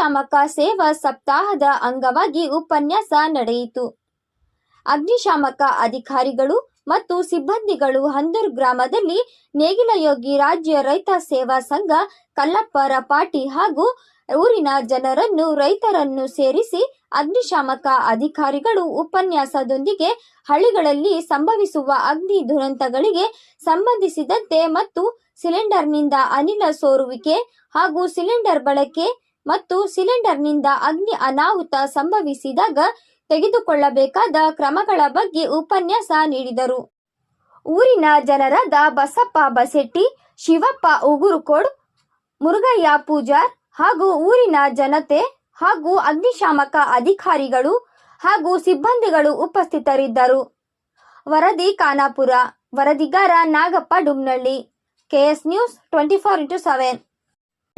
ಅಗ್ನಿಶಾಮಕ ಸೇವಾ ಸಪ್ತಾಹದ ಅಂಗವಾಗಿ ಉಪನ್ಯಾಸ ನಡೆಯಿತು. ಅಗ್ನಿಶಾಮಕ ಅಧಿಕಾರಿಗಳು ಮತ್ತು ಸಿಬ್ಬಂದಿಗಳು ಹಂದೂರ್ ಗ್ರಾಮದಲ್ಲಿ ನೇಗಿಲಯೋಗಿ ರಾಜ್ಯ ರೈತ ಸೇವಾ ಸಂಘ ಕಲ್ಲಪ್ಪರ ಪಾಟಿ ಹಾಗೂ ಊರಿನ ಜನರನ್ನು ರೈತರನ್ನು ಸೇರಿಸಿ ಅಗ್ನಿಶಾಮಕ ಅಧಿಕಾರಿಗಳು ಉಪನ್ಯಾಸದೊಂದಿಗೆ ಹಳ್ಳಿಗಳಲ್ಲಿ ಸಂಭವಿಸುವ ಅಗ್ನಿ ದುರಂತಗಳಿಗೆ ಸಂಬಂಧಿಸಿದಂತೆ ಮತ್ತು ಸಿಲಿಂಡರ್ನಿಂದ ಅನಿಲ ಸೋರುವಿಕೆ ಹಾಗೂ ಸಿಲಿಂಡರ್ ಬಳಕೆ ಮತ್ತು ಸಿಲಿಂಡರ್ನಿಂದ ಅಗ್ನಿ ಅನಾಹುತ ಸಂಭವಿಸಿದಾಗ ತೆಗೆದುಕೊಳ್ಳಬೇಕಾದ ಕ್ರಮಗಳ ಬಗ್ಗೆ ಉಪನ್ಯಾಸ ನೀಡಿದರು. ಊರಿನ ಜನರಾದ ಬಸಪ್ಪ ಬಸೆಟ್ಟಿ, ಶಿವಪ್ಪ ಉಗುರುಕೋಡ್, ಮುರುಗಯ್ಯ ಪೂಜಾರ್ ಹಾಗೂ ಊರಿನ ಜನತೆ ಹಾಗೂ ಅಗ್ನಿಶಾಮಕ ಅಧಿಕಾರಿಗಳು ಹಾಗೂ ಸಿಬ್ಬಂದಿಗಳು ಉಪಸ್ಥಿತರಿದ್ದರು. ವರದಿ Khanapur, ವರದಿಗಾರ Nagappa Dumnalli KS news twenty four into seven.